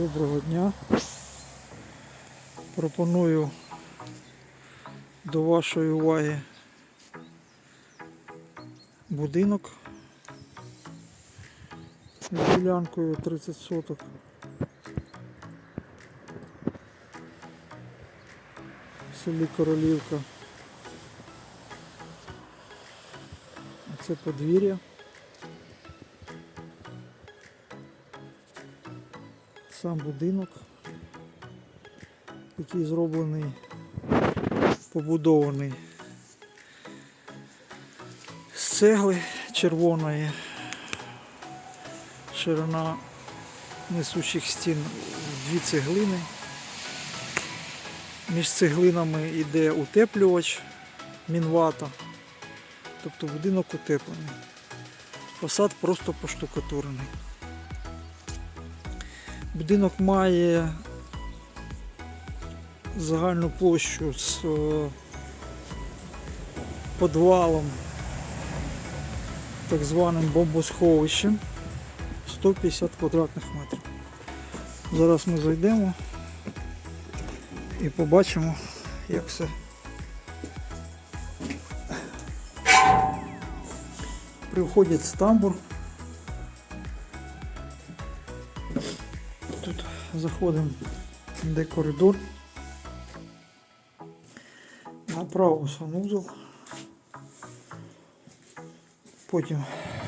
Доброго дня. Пропоную до вашої уваги будинок з ділянкою 30 соток. В селі Королівка. Це подвір'я. Сам будинок, який зроблений, побудований з цегли червоної, ширина несучих стін дві цеглини. Між цеглинами йде утеплювач мінвата, тобто будинок утеплений. Фасад просто поштукатурений. Будинок має загальну площу з е, подвалом, так званим бомбосховищем 150 квадратних метрів. Зараз ми зайдемо і побачимо, як все. При вході в тамбур. Заходимо, де коридор. Направо санузел. Потім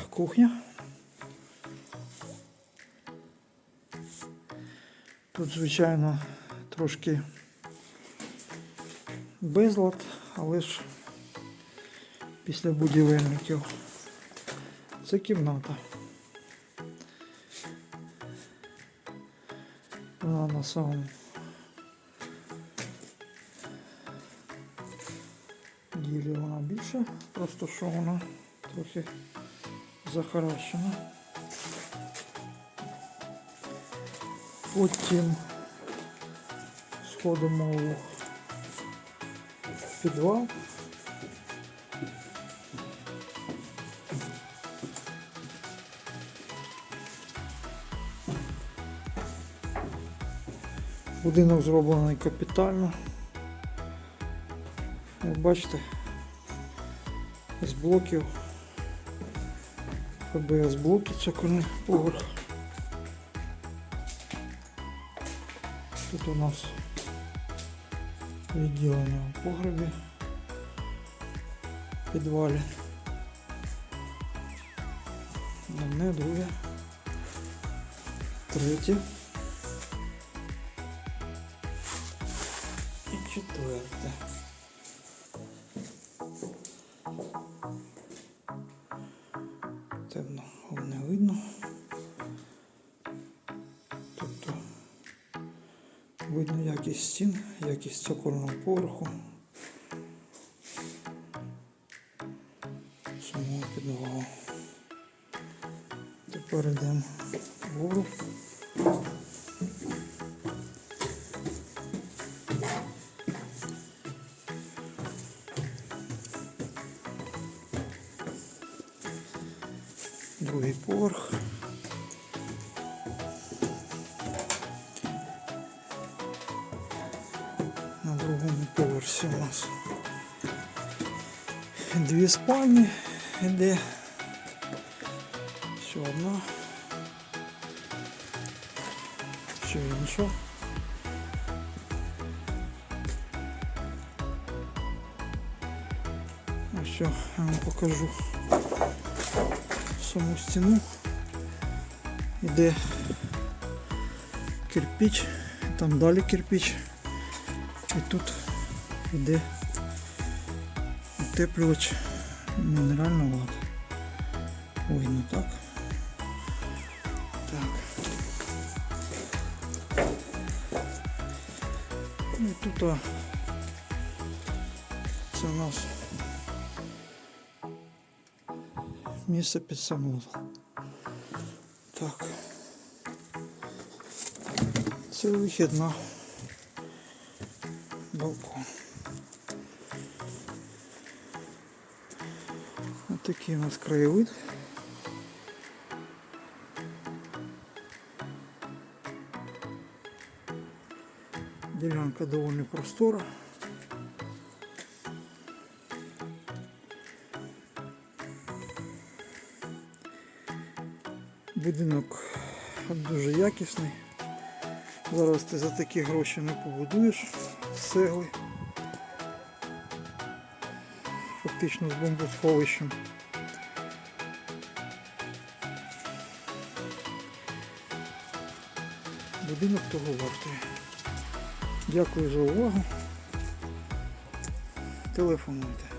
кухня. Тут, звичайно, трошки безлад, але ж після будівельників. Це кімната. На самому ділі вона більше, просто що вона трохи захаращена. Потім сходимо у підвал. Будинок зроблений капітально. Як бачите, з блоків ФБС блоки цокольний поверх. Тут у нас відділення у погребі підвалі. Одне, друге, третє. Четверте. Темно, не видно. Тобто видно якість стін, якість цокольного поверху. Самого підвалу. Тепер йдемо вгору. Другий поверх. На другому поверсі у нас дві спальні іде. Ще одна. Ще інша. Ось що я вам покажу Саму стіну. Іде кирпич, там далі кирпич. І тут йде утеплювач мінерального ладу. Видно так. Так. Ну, І тут а, це у нас місце під санузел. Так. Це вихід на балкон. Ось такий у нас краєвид. Ділянка доволі простора. Будинок дуже якісний. Зараз ти за такі гроші не побудуєш з цегли. Фактично з бомбосховищем. Будинок того вартує. Дякую за увагу. Телефонуйте.